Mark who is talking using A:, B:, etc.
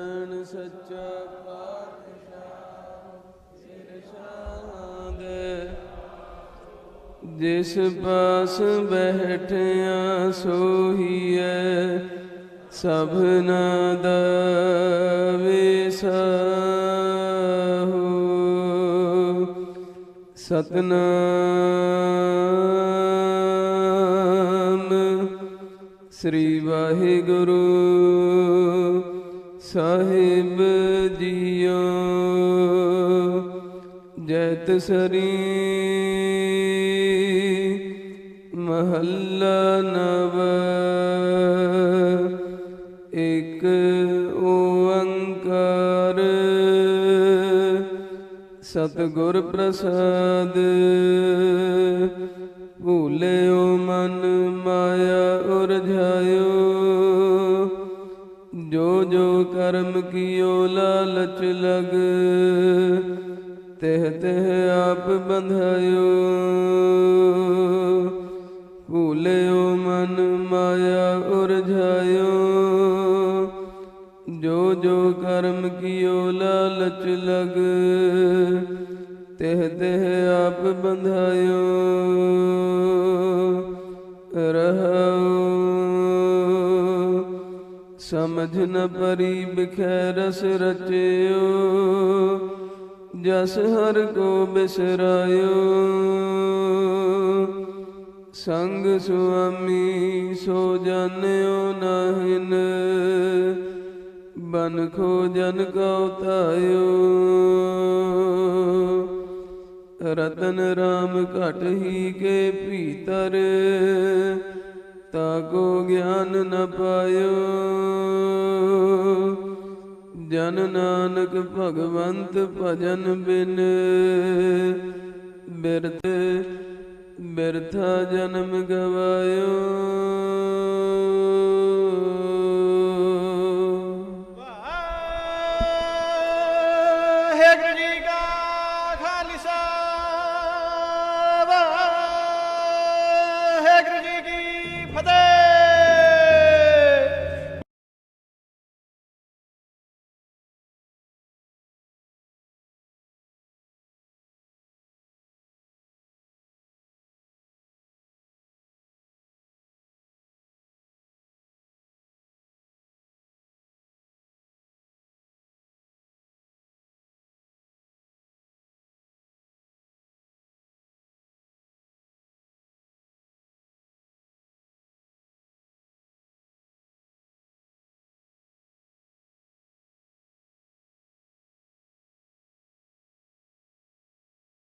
A: ਨਾਰਾਇਣ ਸੱਚਾ ਪਾਤਸ਼ਾਹ ਇਰਸ਼ਾਦ ਜਿਸ ਪਾਸ ਬੈਠਿਆ ਸੋਹੀਐ ਸਭਨਾ ਦਾ ਵਿਸਾਹੂ ਸਤਨਾਮ ਸ੍ਰੀ ਵਾਹਿਗੁਰੂ। ਸਾਹਿਬ ਜੀਓ ਜੈਤ ਸਰੀ ਮਹੱਲਾ ਨਵ ਇਕ ਓੰਕਾਰ। ਸਤਿਗੁਰ ਪ੍ਰਸਾਦ ਜੋ ਜੋ ਕਰਮ ਕੀਓ ਲਾਲਚ ਲਗ, ਤਹ ਤਹ ਆਪ ਬੰਧਾਇਓ। ਭੂਲਿਓ ਮਨ ਮਾਇਆ ਉਰਝਾਇਓ। ਜੋ ਜੋ ਕਰਮ ਕੀਓ ਲਾਲਚ ਲਗ, ਤਹ ਤਹ ਆਪ ਬੰਧਾਇਓ। ਰਹਾਉ ਸਮਝ ਨ ਪਰੀ ਬਿਖੈ ਰਸ ਰਚਿਓ, ਜਸ ਹਰ ਕੋ ਬਿਸਰਾਇਓ। ਸੰਗ ਸੁਆਮੀ ਸੋ ਜਾਣਿਓ ਨਾਹਿਨ, ਬਨ ਖੋ ਜਨ ਕਉ ਤਾਇਓ ਰਤਨ ਰਾਮ ਘਟ ਹੀ ਕੇ ਭੀਤਰ ਤਾਕੋ ਗਿਆਨ ਨ ਪਾਇਓ। ਜਨ ਨਾਨਕ ਭਗਵੰਤ ਭਜਨ ਬਿਨ। ਬਿਰਥ ਬਿਰਥਾ ਜਨਮ ਗਵਾਇਓ। Father!